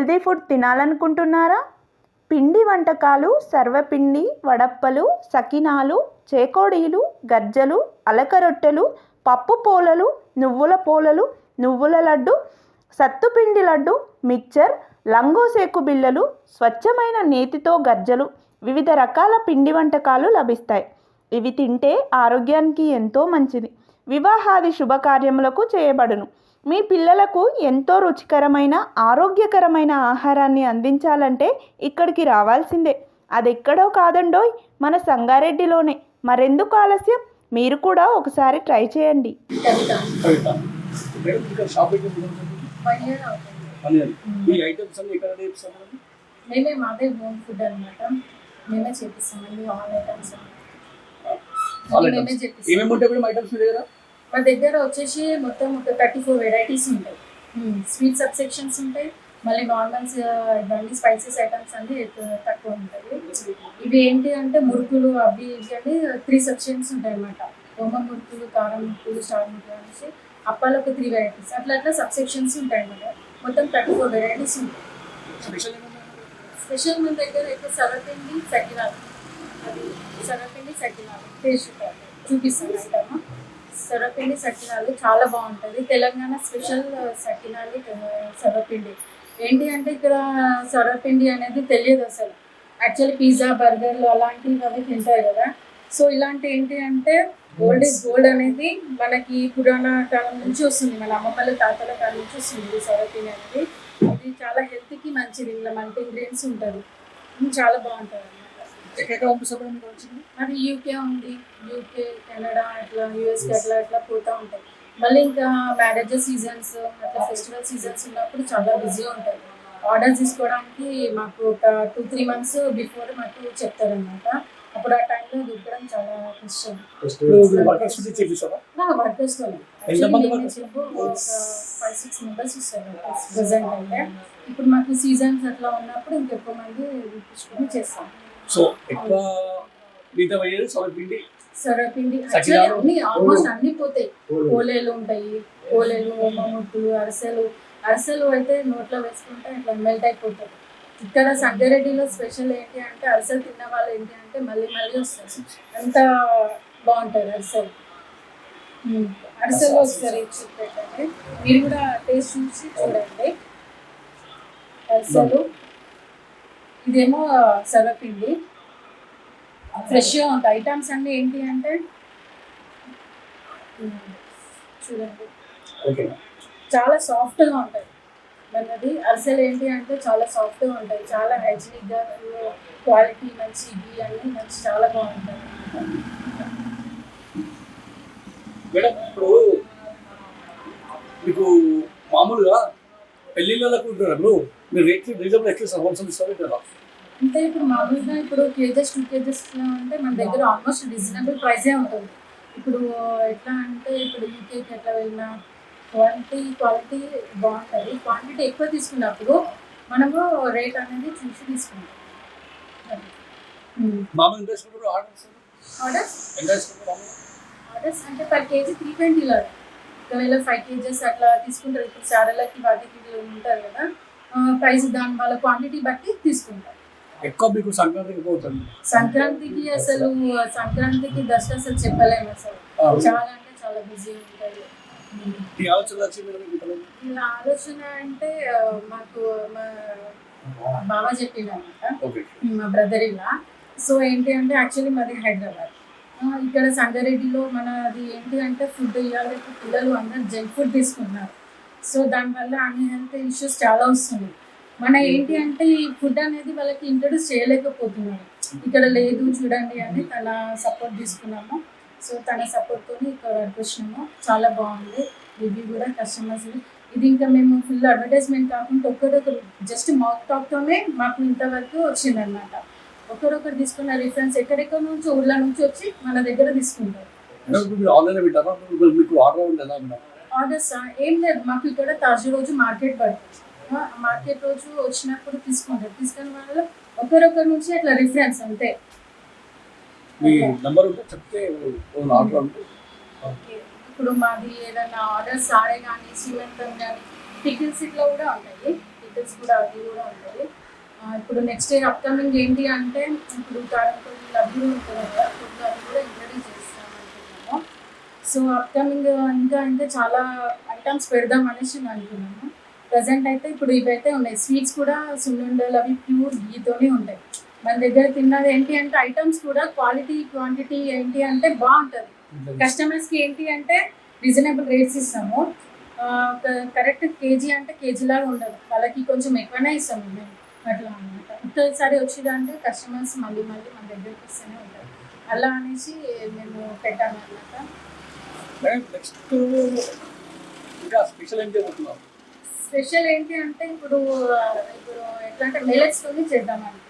Healthy food తినాలనుకుంటున్నారా? పిండి వంటకాలు సర్వపిండి వడప్పలు సకినాలు చేకోడీలు గజ్జలు అలకరొట్టెలు పప్పు పోలలు నువ్వుల పోలలు నువ్వుల లడ్డు సత్తుపిండి లడ్డు మిక్చర్ లంగోసేకు బిళ్ళలు స్వచ్ఛమైన నేతితో గజ్జలు వివిధ రకాల పిండి వంటకాలు లభిస్తాయి. ఇవి తింటే ఆరోగ్యానికి ఎంతో మంచిది. వివాహాది శుభకార్యములకు చేయబడును. మీ పిల్లలకు ఎంతో రుచికరమైన ఆరోగ్యకరమైన ఆహారాన్ని అందించాలంటే ఇక్కడికి రావాల్సిందే. అది ఎక్కడో కాదండోయ్ మన సంగారెడ్డిలోనే. మరెందుకు ఆలస్యం? మీరు కూడా ఒకసారి ట్రై చేయండి. ఈ ఐటమ్స్ అన్ని మేమే మాదే హోమ్ ఫుడ్ అనమాట మేమే చేపిస్తామండి ఆల్ ఐటమ్స్ ఏమేమి ఉంటాయి మేడం ఐటమ్స్ మీ దగ్గర? మా దగ్గర వచ్చేసి మొత్తం ఒక థర్టీ ఫోర్ వెరైటీస్ ఉంటాయి. స్వీట్ సబ్సెక్షన్స్ ఉంటాయి. మళ్ళీ నార్మల్స్ ఇవన్నీ స్పైసెస్ ఐటమ్స్ అన్ని ఎక్కువ- తక్కువ ఉంటాయి. ఇవి ఏంటి అంటే మురుకులు అవి ఇవి అని త్రీ సెక్షన్స్ ఉంటాయి అన్నమాట. ఓమ మురుకులు కారం మురుకులు స్టార్ మురుకులు అనేసి అప్పాలు ఒక త్రీ వెరైటీస్ అట్లా అట్లా సబ్సెక్షన్స్ ఉంటాయి అన్నమాట. మొత్తం థర్టీ ఫోర్ వెరైటీస్ ఉంటాయి. స్పెషల్ మన దగ్గర అయితే సర్వపిండి సకినాలు. అది సర్వపిండి సకినాలు. టేస్ట్ చూపిస్తాను ఐటమ్. సొరపిండి సకినాలు చాలా బాగుంటుంది. తెలంగాణ స్పెషల్ సకినాలు సొరపిండి. ఏంటి అంటే ఇక్కడ సొరపిండి అనేది తెలియదు అసలు. యాక్చువల్లీ పిజ్జా బర్గర్లు అలాంటివి అవి తింటారు కదా. సో ఇలాంటి ఏంటి అంటే ఓల్డ్ ఇస్ గోల్డ్ అనేది మనకి పురాణ కాలం నుంచి వస్తుంది. మన అమ్మమ్మల తాతల కాలం నుంచి వస్తుంది సొరపిండి అనేది. ఇది చాలా హెల్త్కి మంచిది. ఇందులో మల్టీ ఇంగ్రీడియంట్స్ ఉంటుంది చాలా బాగుంటుంది ఎక్కడెక్కడ పంపిస్తారు అది యూకే ఉంది. యూకే కెనడా అట్లా యూఎస్కి అట్లా అట్లా పోతూ ఉంటాయి. మళ్ళీ ఇంకా మ్యారేజ్ సీజన్స్ అట్లా ఫెస్టివల్ సీజన్స్ ఉన్నప్పుడు చాలా బిజీగా ఉంటుంది ఆర్డర్ తీసుకోవడానికి మాకు ఒక టూ త్రీ మంత్స్ బిఫోర్ మాకు చెప్తారనమాట అప్పుడు ఆ టైంలో దొరకడం చాలా కష్టం. వర్కర్స్ ఫైవ్ సిక్స్ మెంబర్స్ ఇస్తారు ప్రజెంట్ అయితే. ఇప్పుడు మాకు సీజన్స్ అట్లా ఉన్నప్పుడు ఇంకెక్కువ మంది తీసుకొని చేస్తాం. సో ఎక్కువ మిగతా పిండి సొరపిండి? యాక్చువల్లీ అన్ని ఆల్మోస్ట్ అన్ని పోతాయి. పోలేలు ఉంటాయి. పోలేలు ఓమముట్టులు అరసెలు. అరసెలు అయితే నోట్లో వేసుకుంటే ఇట్లా మెల్ట్ అయిపోతాయి. ఇక్కడ సంగారెడ్డిలో స్పెషల్ ఏంటి అంటే అరసెలు తిన్న వాళ్ళు ఏంటి అంటే మళ్ళీ మళ్ళీ వస్తారు. అంత బాగుంటుంది అరసెలు. అరసెలు ఒకసారి చూపెట్టండి. మీరు కూడా టేస్ట్ చూసి చూడండి. అరసెలు. ఇదేమో సర్వపిండి ఫ్రెష్గా ఉంటాయి ఐటమ్స్ అన్నీ ఏంటి అంటే. చూడండి. ఓకే. చాలా సాఫ్ట్గా ఉంటాయి. మనది అరిసెలు ఏంటి అంటే చాలా సాఫ్ట్గా ఉంటాయి. చాలా హైజీనిక్గా క్వాలిటీ మంచి ఇవి అన్నీ మంచి చాలా బాగుంటాయి. మేడం ఇప్పుడు మీకు మామూలుగా పెళ్ళిళ్ళకు ఉంటున్నప్పుడు మీరు రేట్లు రీజనబుల్ ఎట్లా హోల్సేల్ ఇస్తారు కదా. అంటే ఇప్పుడు మామూలుగా ఇప్పుడు కేజెస్ టూ కేజెస్ అంటే మన దగ్గర ఆల్మోస్ట్ రీజనబుల్ ప్రైసే ఉంటుంది. ఇప్పుడు ఎట్లా అంటే ఇప్పుడు యూకేకి ఎట్లా వెళ్ళినా క్వాలిటీ క్వాలిటీ బాగుంటుంది. క్వాంటిటీ ఎక్కువ తీసుకున్నప్పుడు మనము రేట్ అనేది చూసి తీసుకుంటాం. ఆర్డర్స్? అంటే పర్ కేజీ త్రీ ట్వంటీలో. ఒకవేళ ఫైవ్ కేజెస్ అట్లా తీసుకుంటారు. ఇప్పుడు శారలకి వాటికి ఉంటారు కదా. ప్రైస్ దాని వాళ్ళ క్వాంటిటీ బట్టి తీసుకుంటారు. ఎక్కువ మీకు సంక్రాంతికి పోతుంది. సంక్రాంతికి అసలు సంక్రాంతికి దసరా అసలు చెప్పలేము అసలు. చాలా అంటే చాలా బిజీ ఉంటుంది ఈ ఆలోచన అంటే మాకు మా బావ చెప్పిండు అనమాట మా బ్రదర్ ఇలా. సో ఏంటి అంటే యాక్చువల్లీ మాది హైదరాబాద్. ఇక్కడ సంగారెడ్డిలో మనది ఏంటి అంటే ఫుడ్ ఇవాళ పిల్లలు అందరూ జంక్ ఫుడ్ తీసుకుంటున్నారు సో దానివల్ల అన్ని హెల్త్ ఇష్యూస్ చాలా వస్తున్నాయి. మన ఏంటి అంటే ఈ ఫుడ్ అనేది వాళ్ళకి ఇంట్రడ్యూస్ చేయలేకపోతున్నాను ఇక్కడ లేదు చూడండి అని తన సపోర్ట్ తీసుకున్నాము. సో తన సపోర్ట్తో ఇక్కడ వచ్చినాము చాలా బాగుంది. రివ్యూ కూడా కస్టమర్స్ ఇది ఇంకా మేము ఫుల్ అడ్వర్టైజ్మెంట్ కాకుండా ఒక్కరొకరు జస్ట్ మౌత్ టాక్తోనే మాకు ఇంతవరకు వచ్చిందనమాట ఒకరొకరు తీసుకున్న రిఫరెన్స్ ఎక్కడెక్కడ నుంచి ఊర్ల నుంచి వచ్చి మన దగ్గర తీసుకుంటారు. మీకు- ఆర్డర్ ఆర్డర్స్ ఏం లేదు మాకు ఇక్కడ తాజు రోజు మార్కెట్ పడుతుంది. మార్కెట్ రోజు వచ్చినప్పుడు తీసుకుంటారు. తీసుకుని వాళ్ళు ఒకరొకరి నుంచి అట్లా రిఫరెన్స్ అంతే. మీ నంబర్ చెప్తే ఆర్డర్ ఇప్పుడు మాది ఏదైనా ఆర్డర్స్ సారే కానీ శ్రీమంతం కానీ పికిల్స్ ఇట్లా కూడా ఉంటాయి. డీటెయిల్స్ కూడా అవి కూడా ఉంటుంది ఆ, ఇప్పుడు నెక్స్ట్ అప్కమింగ్ ఏంటి అంటే ఇప్పుడు కారంపొడి లడ్డు ఉంటుంది కదా ఇప్పుడు అది కూడా ఇంట్రడ్యూస్ చేస్తాం అనుకుంటున్నాము సో అప్కమింగ్ ఇంకా ఇంకా చాలా ఐటమ్స్ పెడదాం అనేసి నేను అనుకున్నాను. ప్రజెంట్ అయితే ఇప్పుడు ఇవైతే ఉన్నాయి. స్వీట్స్ కూడా సున్నుండలు అవి ప్యూర్ గీతోనే ఉంటాయి. మన దగ్గర తిన్నది ఏంటి అంటే ఐటమ్స్ కూడా క్వాలిటీ క్వాంటిటీ ఏంటి అంటే బాగుంటుంది. కస్టమర్స్కి ఏంటి అంటే రీజనబుల్ రేట్స్ ఇస్తాము. కరెక్ట్ కేజీ అంటే కేజీ లాగా ఉండదు. వాళ్ళకి కొంచెం ఎక్కువనే ఇస్తాము మేము. అట్లా అనమాట ఒక్కసారి వచ్చిందంటే కస్టమర్స్ మళ్ళీ మళ్ళీ మన దగ్గరికి వస్తూనే ఉంటారు. అలా అనేసి మేము పెట్టాము అనమాట మేడం నెక్స్ట్ ఇంకా స్పెషల్ ఏం చేయబోతున్నాం స్పెషల్ ఏంటి అంటే ఇప్పుడు ఇప్పుడు ఎట్లా అంటే మెలెట్స్ తోని చేద్దాం అనుకుంటున్నాం.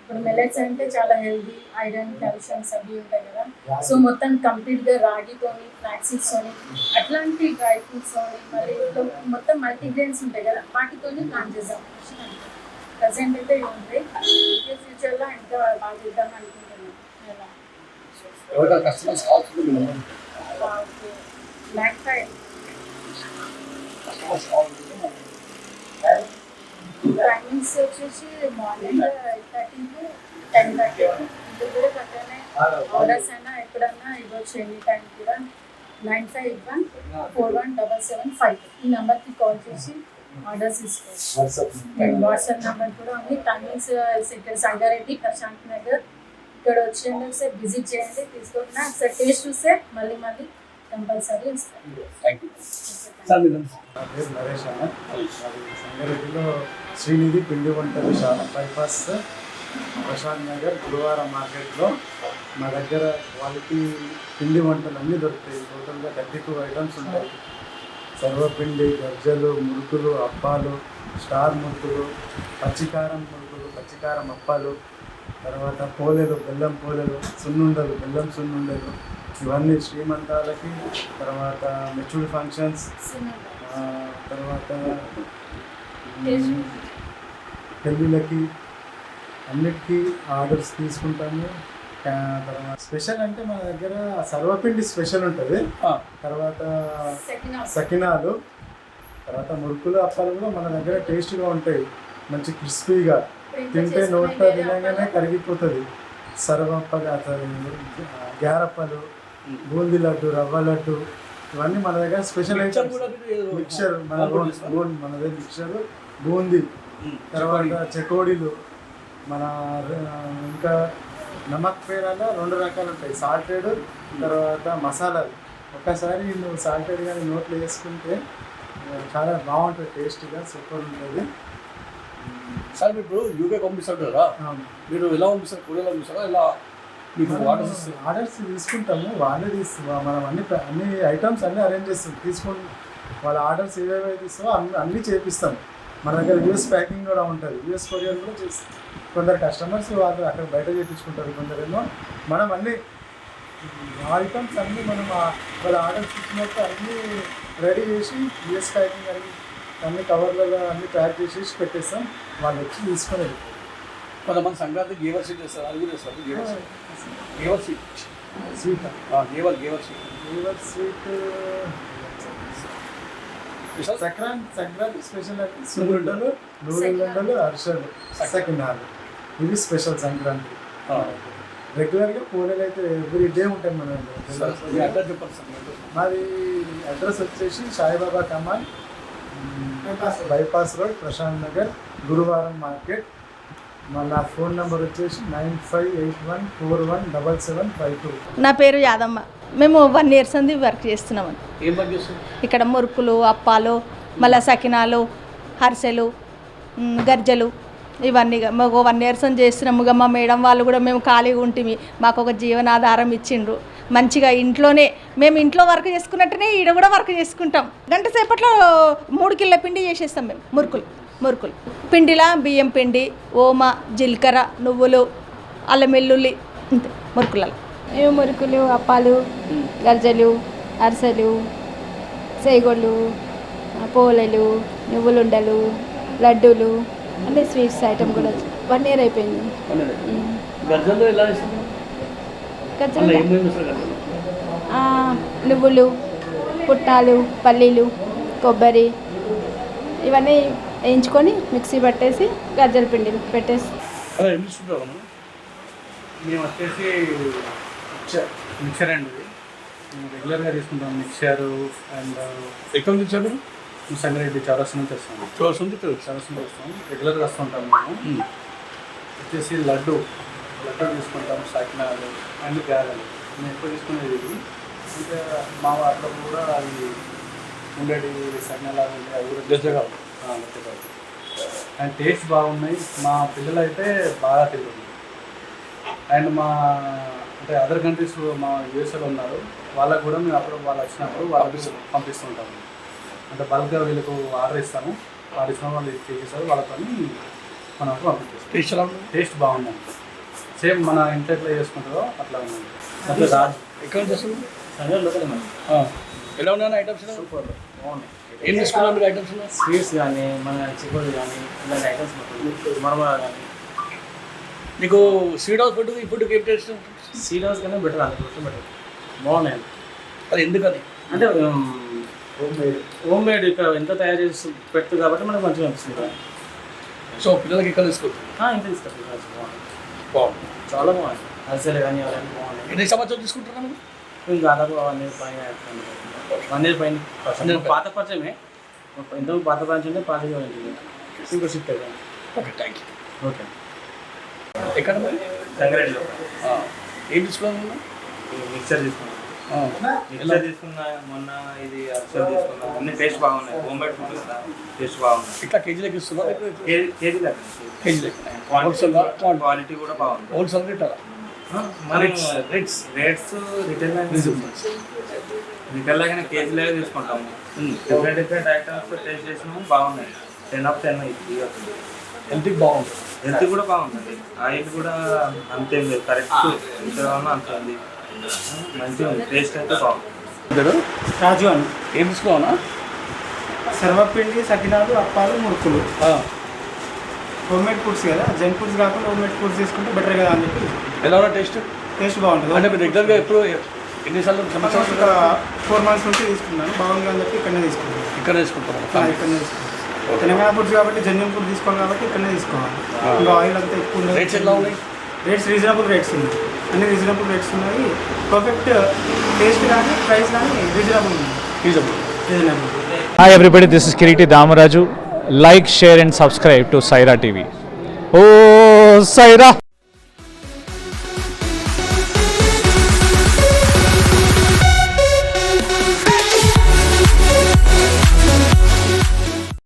ఇప్పుడు మెలెట్స్ అంటే చాలా హెల్దీ ఐరన్ కాల్షియమ్స్ అవి ఉంటాయి కదా. సో మొత్తం కంప్లీట్గా రాగితోని ఫ్లాక్సీడ్స్ తోని అట్లాంటి డ్రై ఫ్రూట్స్ తోని మళ్ళీ మొత్తం మల్టీగ్రెయిన్స్ ఉంటాయి కదా. వాటితోని ప్లాన్ చేద్దాం. ప్రజెంట్ అయితే ఇవి ఉంటాయి ఫ్యూచర్లో ఇంకా బాగా చేద్దాం అనుకుంటున్నాం. కస్టమర్స్ కావాల్సింది మేము బ్లాక్ ఫ్రై కస్టమర్స్ కావాల్సింది టైమింగ్స్ వచ్చేసి morning eight thirty to ten thirty ఇది కూడా పక్కనే ఆర్డర్స్ అయినా ఎప్పుడన్నా ఇవ్వచ్చు ఎనీ టైం కూడా nine five eight one four one double seven five ఈ నెంబర్కి కాల్ చేసి ఆర్డర్స్ తీసుకోవచ్చు వాట్సాప్ నెంబర్ కూడా ఉంది. టైమింగ్స్ ఇక్కడ సంగారెడ్డి ప్రశాంత్ నగర్ ఇక్కడ వచ్చేయండి ఒకసారి విజిట్ చేయండి తీసుకుంటున్నా. ఒకసారి టేస్ట్ చూస్తే మళ్ళీ మళ్ళీ కంపల్సరీ ఇస్తాను నా పేరు నరేష్ అన్న. సంగారెడ్డిలో శ్రీనిధి పిండి వంటల శాల బైపాస్ ప్రశాంత్ నగర్ గురువారం మార్కెట్లో మా దగ్గర క్వాలిటీ పిండి వంటలు అన్నీ దొరుకుతాయి. టోటల్గా థర్టీ టూ ఐటమ్స్ ఉంటాయి. సర్వపిండి గజ్జలు మురుకులు అప్పాలు స్టార్ మురుకులు పచ్చికారం మురుకులు పచ్చికారం అప్పాలు తర్వాత పోలేలు బెల్లం పోలేలు సున్నుండలు బెల్లం సున్నుండలు ఇవన్నీ శ్రీమంతాలకి తర్వాత మెచ్యూర్డ్ ఫంక్షన్స్ తర్వాత పెళ్ళిళ్ళకి. అన్నిటికీ ఆర్డర్స్ తీసుకుంటాము. తర్వాత స్పెషల్ అంటే మన దగ్గర సర్వపిండి స్పెషల్ ఉంటుంది. తర్వాత సకినాలు. తర్వాత మురుకులు అప్పాలు కూడా మన దగ్గర టేస్ట్గా ఉంటాయి. మంచి క్రిస్పీగా. తింటే నోట్లో తినగానే కరిగిపోతుంది. సర్వప్పగా అసలు గ్యారప్పలు బూందీ లడ్డు రవ్వ లడ్డు ఇవన్నీ మన దగ్గర స్పెషల్ మిక్చర్ ఐటమ్స్. మన. బూన్ మనదే మిక్చర్ బూందీ. తర్వాత చెకోడీలు. మన ఇంకా నమక్ పేరాలో రెండు రకాలు ఉంటాయి. సాల్టెడ్ తర్వాత మసాలాలు. ఒక్కసారి నువ్వు సాల్టెడ్ కానీ నోట్లో వేసుకుంటే చాలా బాగుంటుంది టేస్ట్గా సూపర్ ఉంటుంది. సార్ మీరు ఇప్పుడు యూకే పంపిస్తారు కదా. మీరు ఎలా పంపిస్తారు? కొరియర్ పంపిస్తారా? ఇలా మీకు ఆర్డర్స్ ఆర్డర్స్ తీసుకుంటాము వాళ్ళే తీసు మనం అన్ని అన్ని ఐటమ్స్ అన్ని అరేంజ్ చేస్తాం. తీసుకొని వాళ్ళ ఆర్డర్స్ ఏవేవి తీస్తామో అన్ని అన్నీ చేపిస్తాం. మన దగ్గర యూఎస్ ప్యాకింగ్ కూడా ఉంటుంది. యూఎస్ కొరియర్ కూడా చేస్తాం. కొందరు కస్టమర్స్ వాళ్ళు అక్కడ బయట చేయించుకుంటారు కొందరేమో మనం అన్ని ఐటమ్స్ అన్నీ మనం వాళ్ళ ఆర్డర్స్ ఇచ్చినట్టు అన్నీ రెడీ చేసి యూఎస్ ప్యాకింగ్ అన్ని అన్ని కవర్లలో అన్ని ప్యాక్ చేసి పెట్టేస్తాం. వాళ్ళు వచ్చి తీసుకొని. కొంతమంది సంక్రాంతి గేవర్ సీట్ చేస్తారు అది కూడా చేస్తారు గేవర్ సీట్ గేవర్ సీట్ sweet ghevar ghevar seat sweet special Sankranti Sankranti special అంటే సున్నుండలు నూనెలుండలు అరిసెలు సకినాలు ఇవి స్పెషల్ సంక్రాంతి. రెగ్యులర్గా పూలలు అయితే ఎవ్రీ డే ఉంటాయి మన. మాది అడ్రస్ వచ్చేసి సాయిబాబా కమాన్ బైపాస్ రోడ్ ప్రశాంత్ నగర్ గురువారం మార్కెట్. మన నా ఫోన్ నెంబర్ వచ్చేసి nine five eight one four one double seven five two. నా పేరు యాదమ్మ. మేము వన్ ఇయర్స్ అంది వర్క్ చేస్తారు ఇక్కడ మురుకులు అప్పాలు మళ్ళా సకినాలు హరిసెలు గర్జలు ఇవన్నీ మాకు వన్ ఇయర్స్ అని చేస్తున్నాము మా మేడం వాళ్ళు కూడా మేము ఖాళీగా ఉంటుంది మాకు ఒక జీవనాధారం ఇచ్చిండ్రు. మంచిగా ఇంట్లోనే మేము ఇంట్లో వర్క్ చేసుకున్నట్టునే ఈడ కూడా వర్క్ చేసుకుంటాం. గంట సేపట్లో మూడు కిలో పిండి చేసేస్తాం మేము మురుకులు మురుకులు. పిండిలా బియ్యం పిండి ఓమ జీలకర్ర నువ్వులు అల్లం వెల్లుల్లి అంతే మురుకులలో. మేము మురుకులు అప్పాలు గర్జలు అరిసెలు సేగోళ్ళు పోలెలు నువ్వులుండలు లడ్డూలు అన్ని స్వీట్స్ ఐటమ్ కూడా. వన్ ఇయర్ అయిపోయింది. నువ్వులు పుట్నాలు పల్లీలు కొబ్బరి ఇవన్నీ వేయించుకొని మిక్సీ పట్టేసి గజ్జల పిండి పెట్టేసి మేము వచ్చేసి మిక్చర్ మిక్చర్ అండి రెగ్యులర్గా తీసుకుంటాం మిక్చర్ అండ్ ఎక్కడ తెచ్చారు సంగారెడ్డి చౌరస్ నుంచి వస్తాం చూడాల్సి ఉంది తెలుసు చౌరస్ నుంచి వస్తాం రెగ్యులర్గా వస్తుంటాం మేము. వచ్చేసి లడ్డు. లడ్డు తీసుకుంటాం సకినాలు అండ్ గారెలు మేము ఎక్కువ తీసుకునేది ఇది. ఇంకా మా వాటిలో కూడా అవి ఉండేటి సకినాలు అవి ఉంటాయి అవి కూడా. అండ్ టేస్ట్ బాగున్నాయి. మా పిల్లలు అయితే బాగా తింటున్నారు అండ్ మా అంటే అదర్ కంట్రీస్ మా యూఎస్ఏలో ఉన్నారు. వాళ్ళకు కూడా మేము అప్పుడు వాళ్ళు వచ్చినప్పుడు వాళ్ళకి పంపిస్తుంటాము అంటే బల్క్గా వీళ్ళకు ఆర్డర్ ఇస్తాము. వాళ్ళు ఇచ్చిన వాళ్ళు చేసేసారు వాళ్ళతో మనకు పంపించేస్తాం. టేస్ట్ ఎలా ఉంది? టేస్ట్ బాగుందండి. సేమ్ మన ఇంట్లో ఎట్లా చేసుకుంటారో అట్లా ఉంది. అట్లా రాజు ఎక్కడ నుంచి వస్తుంది సంజయ్ లోకల్. ఎలా ఉన్నాయి ఐటమ్స్ సూపర్. బాగున్నాయి. ఏం తీసుకున్నారు మీరు ఐటమ్స్ స్వీట్స్ కానీ మన చిక్కుడు కానీ ఇలాంటి ఐటమ్స్ మరమర కానీ నీకు స్వీట్ హౌస్ ఫుడ్ ఈ ఫుడ్కి ఏం టేస్ట్ సీడ్ హౌస్ కానీ బెటర్ అది కొంచెం బెటర్ బాగున్నాయి అది ఎందుకని అంటే హోమ్ మేడ్ హోమ్ మేడ్ ఇక్కడ ఎంత తయారు చేసి పెడుతుంది కాబట్టి మనకు మంచిగా అనిపిస్తుంది. కదా. సో పిల్లలకి ఇక్కడ తీసుకుంటారు ఆ, ఇంత బాగుంది. బాగుంది. చాలా బాగుంది. అసలు కానీ అవన్నీ బాగున్నాయి. ఎన్ని సంవత్సరాలు తీసుకుంటున్నాను దాదాపు వన్ ఇయర్ పైన వన్ ఇయర్ పైన. పాత పరిచయమే. ఎంతో పాత పరిచయం ఉంటే పాత ఇంకా షిఫ్ట్ అయిపోయింది. Okay thank you. ఓకే. ఎక్కడ మరి? సంగారెడ్డిలో. ఏం తీసుకున్నాను మిక్సర్ తీసుకున్నాం. మిక్సర్ తీసుకున్న మొన్న ఇది అర్సల్ తీసుకున్నాం. అన్ని టేస్ట్ బాగున్నాయి. హోమ్ మేడ్ ఫుడ్ కదా టేస్ట్ బాగున్నాయి. ఇట్లా కేజీలకి ఇస్తున్నా కేజీ కేజీ దగ్గర కేజీ లెక్క. క్వాలిటీ కూడా బాగుంది. Wholesale rate? Rates, rates rates retail retail లాగానే కేజీ లాగా తీసుకుంటాము డిఫరెంట్ డిఫరెంట్ ఐటమ్స్ టేస్ట్ చేసినాము. బాగున్నాయి. టెన్ ఆఫ్ టెన్ ఇది హెల్త్కి బాగుంటుంది హెల్త్ కూడా బాగుంటుంది ఆయిల్ కూడా అంతేం లేదు కరెక్ట్ అంత ఉంది. రాజు అని. ఏం తీసుకున్నావునా? సర్వపిండి సకినాలు అప్పాలు మురుకులు. హోమ్ మేడ్ ఫుడ్స్ కదా. జంక్ ఫుడ్స్ కాకుండా హోమ్ మేడ్ ఫుడ్స్ తీసుకుంటే బెటర్ కదా అని చెప్పి. ఎలా టేస్ట్ టేస్ట్ బాగుంటుంది. అంటే మీరు రెగ్యులర్గా ఎప్పుడు ఎన్నిసార్లు ఒక ఫోర్ మంత్స్ నుంచి తీసుకున్నాను బాగుంది అని చెప్పి ఇక్కడనే తీసుకున్నాను ఇక్కడ తీసుకుంటారు ఆ, ఇక్కడనే తీసుకున్నాను తెలంగాణ ఫుడ్స్ కాబట్టి జెన్యున్ ఫుడ్ తీసుకోవాలి కాబట్టి ఇక్కడనే తీసుకోవాలి. ఇంకా ఆయిల్ అంతా ఎక్కువ రేట్స్ ఎలా ఉన్నాయి? రేట్స్ రీజనబుల్ రేట్స్ ఉన్నాయి. అన్ని రీజనబుల్ రేట్స్ ఉన్నాయి పర్ఫెక్ట్ టేస్ట్ కానీ ప్రైస్ కానీ రీజనబుల్ ఉంది feasible reasonable Hi everybody, this is Kiriti Damaraju. Like, share and subscribe to Saira TV. Oh, Saira!